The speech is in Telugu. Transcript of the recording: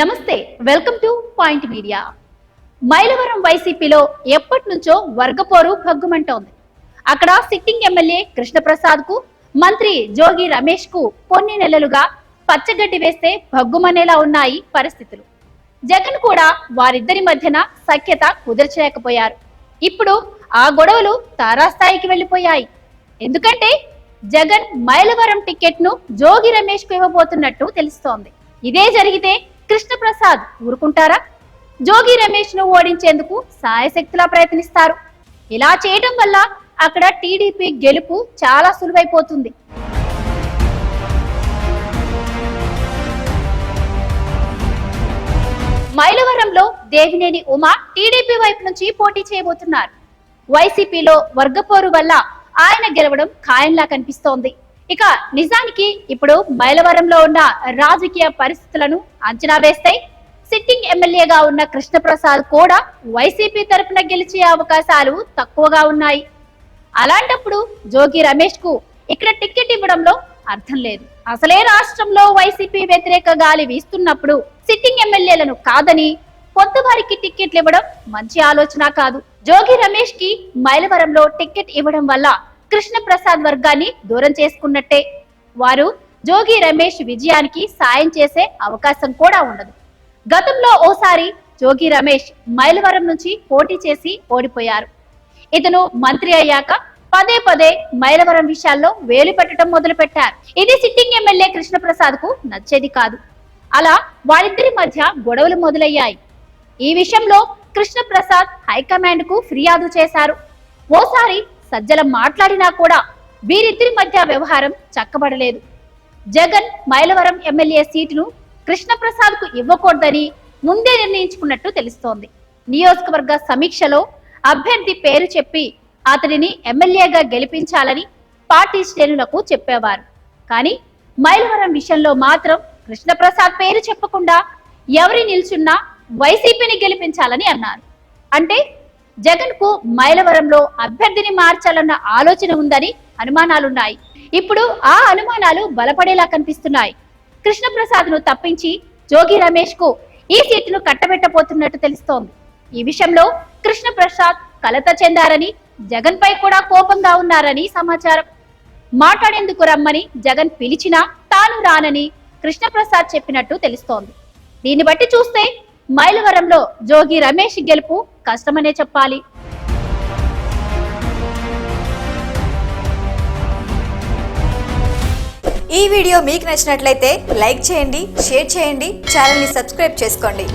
నమస్తే welcome to point media. Mylavaram వైసీపీలో ఎప్పటి నుంచో వర్గపోరు భగ్గుమంటోంది. అక్కడ సిట్టింగ్ ఎమ్మెల్యే కృష్ణప్రసాద్కు మంత్రి జోగి రమేష్కు కొన్ని నెలలుగా పచ్చగడ్డి వేస్తే భగ్గుమనేలా ఉన్నాయి పరిస్థితులు. జగన్ కూడా వారిద్దరి మధ్యన సఖ్యత కుదర్చలేకపోయారు. ఇప్పుడు ఆ గొడవలు తారాస్థాయికి వెళ్ళిపోయాయి ఎందుకంటే జగన్ మైలవరం టికెట్ను జోగి రమేష్కు ఇవ్వబోతున్నట్టు తెలుస్తోంది. ఇదే జరిగితే కృష్ణప్రసాద్ ఊరుకుంటారా? జోగి రమేష్ను ఓడించేందుకు సాయశక్తిలా ప్రయత్నిస్తారు. ఇలా చేయడం వల్ల అక్కడ టీడీపీ గెలుపు చాలా సులువైపోతుంది. మైలవరంలో దేవినేని ఉమా టీడీపీ వైపు నుంచి పోటీ చేయబోతున్నారు. వైసీపీలో వర్గపోరు వల్ల ఆయన గెలవడం ఖాయంలా కనిపిస్తోంది. ఇక నిజానికి ఇప్పుడు మైలవరంలో ఉన్న రాజకీయ పరిస్థితులను అంచనా వేస్తాయి సిట్టింగ్ ఎమ్మెల్యేగా ఉన్న కృష్ణప్రసాద్ కూడా వైసీపీ తరఫున గెలిచే అవకాశాలు తక్కువగా ఉన్నాయి. అలాంటప్పుడు జోగి రమేష్కు ఇక్కడ టికెట్ ఇవ్వడంలో అర్థం లేదు. అసలే రాష్ట్రంలో వైసీపీ వ్యతిరేక గాలి వీస్తున్నప్పుడు సిట్టింగ్ ఎమ్మెల్యేలను కాదని కొత్త వారికి టికెట్లు ఇవ్వడం మంచి ఆలోచన కాదు. జోగి రమేష్కి మైలవరంలో టికెట్ ఇవ్వడం వల్ల కృష్ణ ప్రసాద్ వర్గాన్ని దూరం చేసుకున్నట్టే. వారు జోగి రమేష్ విజయానికి సాయం చేసే అవకాశం కూడా ఉండదు. గతంలో ఓసారి జోగి రమేష్ మైలవరం నుంచి పోటీ చేసి ఓడిపోయారు. ఇతను మంత్రి అయ్యాక పదే పదే మైలవరం విషయాల్లో వేలు పెట్టడం మొదలు పెట్టారు ఇది సిట్టింగ్ ఎమ్మెల్యే కృష్ణప్రసాద్కు నచ్చేది కాదు. అలా వారిద్దరి మధ్య గొడవలు మొదలయ్యాయి. ఈ విషయంలో కృష్ణప్రసాద్ హైకమాండ్కు ఫిర్యాదు చేశారు. ఓసారి సజ్జలం మాట్లాడినా కూడా వీరిద్దరి మధ్య వ్యవహారం చక్కబడలేదు. జగన్ మైలవరం ఎమ్మెల్యే సీటును కృష్ణప్రసాద్కు ఇవ్వకూడదని ముందే నిర్ణయించుకున్నట్టు తెలుస్తోంది. నియోజకవర్గ సమీక్షలో అభ్యర్థి పేరు చెప్పి అతడిని ఎమ్మెల్యేగా గెలిపించాలని పార్టీ శ్రేణులకు చెప్పేవారు. కానీ మైలవరం విషయంలో మాత్రం కృష్ణప్రసాద్ పేరు చెప్పకుండా ఎవరి నిల్చున్నా వైసీపీని గెలిపించాలని అన్నారు. అంటే జగన్కు మైలవరంలో అభ్యర్థిని మార్చాలన్న ఆలోచన ఉందని అనుమానాలున్నాయి. ఇప్పుడు ఆ అనుమానాలు బలపడేలా కనిపిస్తున్నాయి. కృష్ణప్రసాద్ను తప్పించి జోగి రమేష్కు ఈ సీటును కట్టబెట్టబోతున్నట్టు తెలుస్తోంది. ఈ విషయంలో కృష్ణప్రసాద్ కలత చెందారని జగన్ పై కూడా కోపంగా ఉన్నారని సమాచారం. మాట్లాడేందుకు రమ్మని జగన్ పిలిచినా తాను రానని కృష్ణప్రసాద్ చెప్పినట్టు తెలుస్తోంది. దీన్ని బట్టి చూస్తే మైలవరంలో జోగి రమేష్ గెలుపు కష్టమనే చెప్పాలి. ఈ వీడియో మీకు నచ్చినట్లయితే లైక్ చేయండి షేర్ చేయండి ఛానల్ని సబ్స్క్రైబ్ చేసుకోండి.